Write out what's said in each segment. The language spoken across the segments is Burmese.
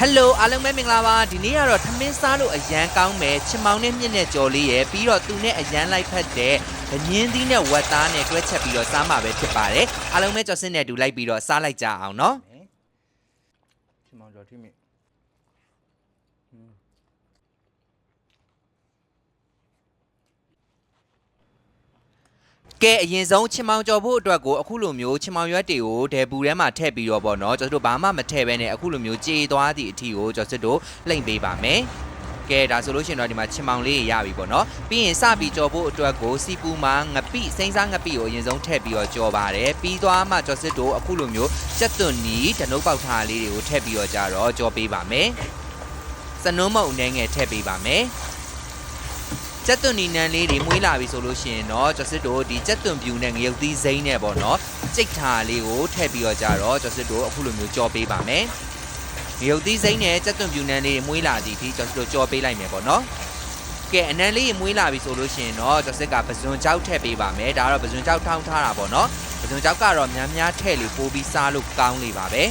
ဟယ်လိုအားလုံးပဲမင်္ဂလာပါဒီနေ့ကတော့ထမင်းစားလို့အရန်ကောင်းမယ်ချင်မောင်နဲ့မြင့်နဲ့ကြော်လေးရယ်ပြီးတော့သူနဲ့အရန်လိုက်ဖက်တဲ့ဗညင်းသီးနဲ့ဝက်သားနဲ့တွဲချက်ပြီးတော့စားမှာပဲဖြစ်ပါတယ်အားလုံးပဲကြော်စင်းနဲ့အတူလိုက်ပြီးတော့စားလိုက်ကြအောင်နော်မယ်ချင်မောင်ကျော်ထိမိ ကဲအရင်ဆုံးချင်မောင်ကြော်ဖို့အတွက်ကိုအခုလိုမျိုးချင်မောင်ရွက်တွေကိုဒယ်ပူထဲမှာထည့်ပြီးတော့ပေါ့နော်ကျွန်တော်တို့ဘာမှမထည့်ဘဲနဲ့အခုလိုမျိုးကြေသွားသည့်အထီကိုကျွန်တော်စစ်တို့လှိမ့်ပေးပါမယ်ကဲဒါဆိုလို့ရှိရင်တော့ဒီမှာချင်မောင်လေးရပြီပေါ့နော်ပြီးရင်စပြီးကြော်ဖို့အတွက်ကိုစီပူမှာငပိစိမ့်စားငပိကိုအရင်ဆုံးထည့်ပြီးတော့ကြော်ပါတယ်ပြီးသွားမှကျွန်တော်စစ်တို့အခုလိုမျိုးစက်သွန်နီဓနုပ်ပေါက်ထားလေးတွေကိုထည့်ပြီးတော့ကြတော့ကြော်ပေးပါမယ်စနုံးမုံအနေငယ်ထည့်ပေးပါမယ် ကျက်သွန်နီနန်းလေးတွေမွေးလာပြီဆိုလို့ရှိရင်တော့ကျော်စစ်တို့ဒီကျက်သွန်ပြူနဲ့ငရုတ်သီးစိမ့်နဲ့ပေါ့နော်ကြိတ်ထားလေးကိုထည့်ပြီးတော့ကြတော့ကျော်စစ်တို့အခုလိုမျိုးကြော်ပေးပါမယ်ငရုတ်သီးစိမ့်နဲ့ကျက်သွန်ပြူနန်းလေးတွေမွေးလာသည်ဒီကျော်စစ်တို့ကြော်ပေးလိုက်မယ်ပေါ့နော်ကဲအနံလေးမွေးလာပြီဆိုလို့ရှိရင်တော့ကျော်စစ်ကပဇွန်ကြောက်ထည့်ပေးပါမယ်ဒါကတော့ပဇွန်ကြောက်ထောင်းထားတာပေါ့နော်ပဇွန်ကြောက်ကတော့များများထည့်လို့ပိုးပြီးစားလို့ကောင်းလေပါပဲ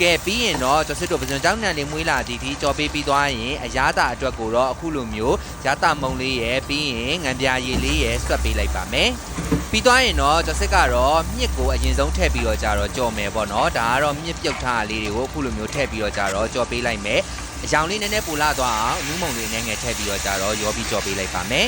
ကဲပြီးရင်တော့ကျော်စစ်တို့ပဇွန်ကြောက်နံလေးမွေးလာသည်ဒီကြော်ပေးပြီးသွားရင်အရာတာအတွက်ကိုတော့အခုလိုမျိုးရတာမုံလေးရယ်ပြီးရင်ငံပြာရည်လေးရယ်ဆွတ်ပေးလိုက်ပါမယ်ပြီးသွားရင်တော့ကျစစ်ကတော့မြစ်ကိုအရင်ဆုံးထည့်ပြီးတော့ကြတော့ကြော်မယ်ပေါ့နော်ဒါကတော့မြစ်ပြုတ်ထားတာလေးတွေကိုအခုလိုမျိုးထည့်ပြီးတော့ကြတော့ကြော်ပေးလိုက်မယ်အကြောင်လေးနည်းနည်းပူလာသွားအောင်နူးမုံလေးနည်းငယ်ထည့်ပြီးတော့ကြတော့ရောပြီးကြော်ပေးလိုက်ပါမယ်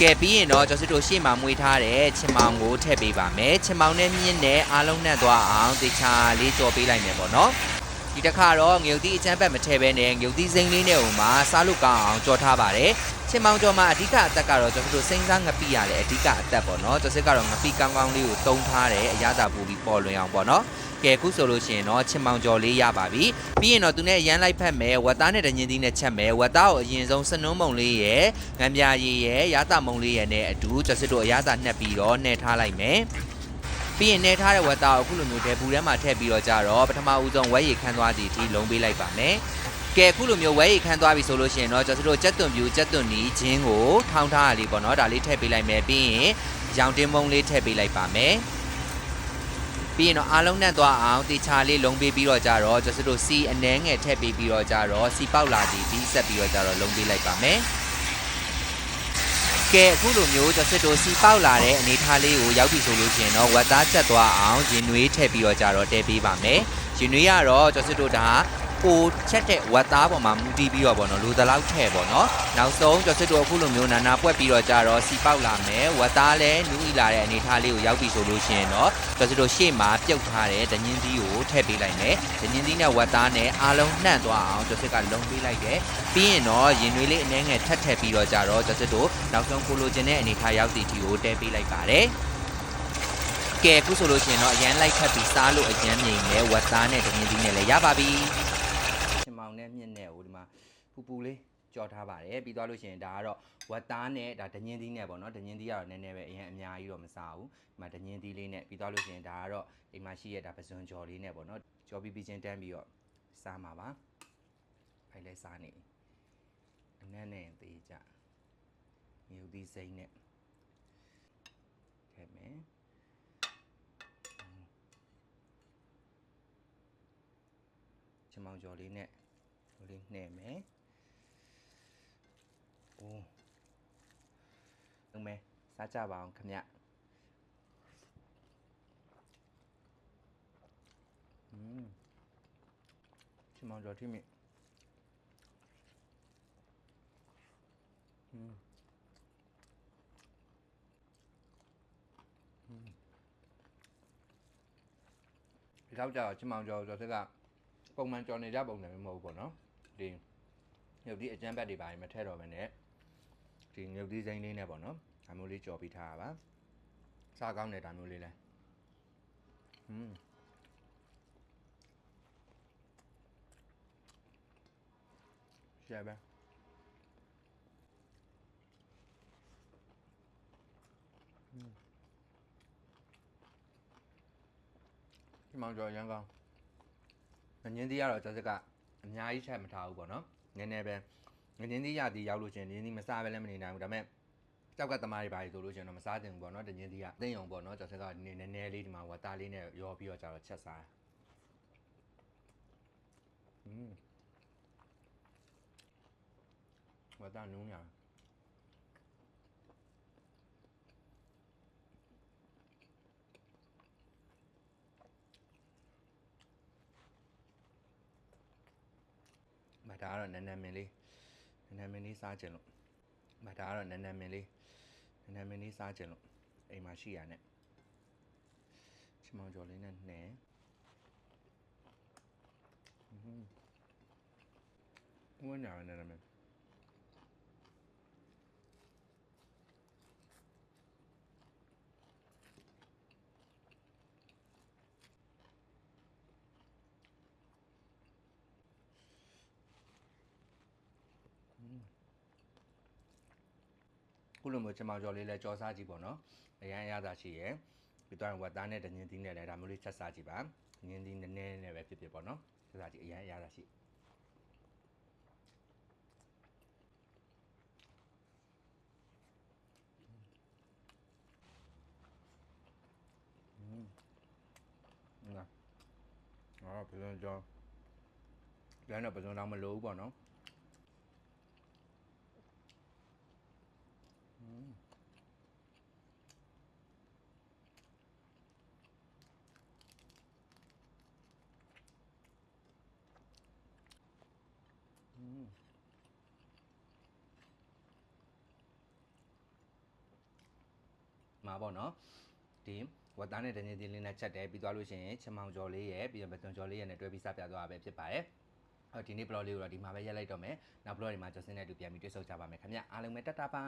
ကဲပြီးရင်တော့ကျော်စစ်တို့ရှေ့မှာမွေးထားတဲ့ချင်မောင်ကိုထည့်ပေးပါမယ်ချင်မောင်နဲ့မြင့်နဲ့အားလုံးနဲ့သွားအောင်တေချာလေးကြော်ပေးလိုက်မယ်ပေါ့နော် ဒီတစ်ခါတော့ငရုတ်သီးအချမ်းဘက်မထဲဘဲနဲ့ငရုတ်သီးစိမ့်လေးနဲ့ဟိုမှာစားလို့ကောင်းအောင်ကြော်ထားပါတယ်ချင်မောင်ကြော်မှာအဓိကအသက်ကတော့ကျွန်တော်တို့စိမ့်စားငပိရတယ်အဓိကအသက်ပေါ့နော်ကျွန်တော်ကတော့ငပိကောင်းကောင်းလေးကိုတုံးထားတယ်အရသာပူပြီးပေါ်လွင်အောင်ပေါ့နော်ကဲခုဆိုလို့ရှိရင်တော့ချင်မောင်ကြော်လေးရပါပြီပြီးရင်တော့သူနဲ့ရမ်းလိုက်ဖက်မယ်ဝက်သားနဲ့တညင်းသီးနဲ့ချက်မယ်ဝက်သားကိုအရင်ဆုံးစနုံးမုံလေးရယ်ငံပြာရည်ရယ်ရတာမုံလေးရယ်နဲ့အတူကျွန်တော်တို့အရသာနှက်ပြီးတော့နှဲထားလိုက်မယ် ပြီးရင်နေထားတဲ့ဝက်သားကိုအခုလိုမျိုးဒဲပူထဲမှာထည့်ပြီးတော့ကြတော့ပထမဦးဆုံးဝဲရီခန်းသွားသည့်အထိလုံးပေးလိုက်ပါမယ်။ကဲအခုလိုမျိုးဝဲရီခန်းသွားပြီဆိုလို့ရှိရင်တော့ကျွန်တော်တို့ကြက်သွန်ပြူကြက်သွန်နီဂျင်းကိုထောင်းထားရလေးပေါ့နော်ဒါလေးထည့်ပေးလိုက်မယ်ပြီးရင်ရောင်တင်းမုံလေးထည့်ပေးလိုက်ပါမယ်။ပြီးရင်တော့အားလုံးနဲ့သွားအောင်တေချာလေးလုံးပေးပြီးတော့ကြတော့ကျွန်တော်တို့စီအနှဲငယ်ထည့်ပေးပြီးတော့ကြတော့စီပေါက်လာသည်ဒီဆက်ပြီးတော့ကြတော့လုံးပေးလိုက်ပါမယ်။ ကဲအခုလိုမျိုးကျွန်တော်စစ်တို့စီပေါက်လာတဲ့အနေထားလေးကိုရောက်ပြီဆိုလို့ရှိရင်တော့ဝက်သားချက်သွားအောင်ရင်နွေးထည့်ပြီးတော့ကြတော့တဲပေးပါမယ်ရင်နွေးကတော့ကျွန်တော်စစ်တို့ဒါ ကိုချက်တဲ့ဝက်သားပေါ်မှာမူတည်ပြီးတော့ဗောနော်လူသလောက်ထည့်ဗောနော်နောက်ဆုံးကျွန်တော်စစ်တို့အခုလိုမျိုးနာနာပွက်ပြီးတော့ကြတော့စီပေါက်လာမယ်ဝက်သားလည်းနူးဤလာတဲ့အနေထားလေးကိုရောက်ပြီဆိုလို့ရှိရင်တော့ကျွန်တော်တို့ရှေ့မှာပြုတ်ထားတဲ့ဒညင်းသီးကိုထည့်ပေးလိုက်မယ်ဒညင်းသီးနဲ့ဝက်သားနဲ့အားလုံးနှံ့သွားအောင်ကျွန်တော်စစ်ကလုံးပေးလိုက်တယ်ပြီးရင်တော့ရင်နွေးလေးအနှဲငယ်ထပ်ထပ်ပြီးတော့ကြတော့ကျွန်တော်တို့နောက်ဆုံးကိုလိုချင်တဲ့အနေထားရောက်သည့်အထိကိုတဲပေးလိုက်ပါတယ်ကဲအခုဆိုလို့ရှိရင်တော့အရန်လိုက်ခတ်ပြီးစားလို့အရန်မြိန်နဲ့ဝက်သားနဲ့တငင်းသီးနဲ့လည်းရပါပြီ ချင်မောင်နဲ့မြင့်နဲ့ဟိုဒီမှာ ပူပူလေးကြော်ထားပါတယ်ပြီးသွားလို့ရှိရင်ဒါကတော့ဝက်သားနဲ့ဒါဒညင်းသီးနဲ့ပေါ့နော်ဒညင်းသီးကတော့နည်းနည်းပဲအရင်အများကြီးတော့မစားဘူးဒီမှာဒညင်းသီးလေးနဲ့ပြီးသွားလို့ရှိရင်ဒါကတော့အိမ်မှာရှိရတာပဇွန်ကြော်လေးနဲ့ပေါ့နော်ကြော်ပြီးပြီးချင်းတန်းပြီးတော့စားမှာပါဖိုင်လဲစားနေအနက်နဲ့သေးကြမြူသီးစိမ့်နဲ့ထည့်မယ်ချမောင်ကျော်လေးနဲ့ဟိုလေးနှဲ့မယ်။ အိုး။လုံးမယ်စားကြပါအောင်ခင်ဗျ။อืมချမောင်ကျော်ထိမိอืมอืมဒီတော့ကြာချမောင်ကျော်ကျော်စက်က ပုံမှန်ကြော်နေကြပုံစံမျိုးမဟုတ်ဘူးပေါ့နော်ဒီမြုပ်သီးအကျန်းဘက်တွေပါရင်မထည့်တော့ဘဲနဲ့ ဒီမြုပ်သီးစိမ့်လေးနဲ့ပေါ့နော်ဒါမျိုးလေးကြော်ပြီးထားတာပါစားကောင်းတဲ့ဒါမျိုးလေးလဲอืมရှယ်ပဲอืมဒီမောင်ကြော်ရမ်းကောင်း ငညင်းသီးကတော့ကျွန်တော်ကအများကြီးချက်မထားဘူးပေါ့နော်နည်းနည်းပဲ ငင်းသေးရသေးရောက်လို့ရှင်ငင်းသေးမစားပဲလည်းမနေနိုင်ဘူးဒါပေမဲ့ကြောက်ကတမားတွေပါလေဆိုလို့ရှင်တော့မစားတင်ဘူးပေါ့နော်တငင်းသေးကအသိအောင်ပေါ့နော်ကျွန်တော်ကနည်းနည်းလေးဒီမှာဟိုတာလေးနဲ့ရောပြီးတော့ကျတော့ချက်စားอืมဝတာနူးညာမဒါကတော့နန်းနန်းမင်းလေး နန်းနန်းမင်းလေးစားကြင်လို့မဒါကတော့နန်းနန်းမင်းလေးနန်းနန်းမင်းလေးစားကြင်လို့အိမ်မှာရှိရနဲ့ချမောင်ကျော်လေးနဲ့နှဲဟွန်းဝန်းညာနန်းနန်းမင်း ခုလိုမျိုးချမောင်ကျော်လေးလဲကြောစားကြည့်ပေါ့နော်အရန်အရသာရှိရယ်ပြီးတော့ဝက်သားနဲ့ဒညင်သီးနဲ့လည်းဒါမျိုးလေးချက်စားကြည့်ပါဒညင်သီးနည်းနည်းနဲ့ပဲဖြစ်ဖြစ်ပေါ့နော်ချက်စားကြည့်အရန်အရသာရှိอืมနာအာပြန်ကြောပြန်တော့ပြန်တော့မလို့ဘူးပေါ့နော် မှာပေါ့နော်ဒီဝတ်သားနဲ့တညင်းတင်းလေးနဲ့ချက်တယ်ပြီးသွားလို့ရှိရင်ချမောင်ကျော်လေးရဲ့ပြီးတော့ပသွန်ကျော်လေးရဲ့နဲ့တွဲပြီးစပြသွားတာပဲဖြစ်ပါတယ်အော်ဒီနေ့ blog လေးကိုတော့ဒီမှာပဲရက်လိုက်တော့မယ်နောက် blog တွေမှာကျော်စင်းနဲ့အတူပြန်ပြီးတွေ့ဆုံကြပါမယ်ခင်ဗျအားလုံးပဲတတ်တာပါ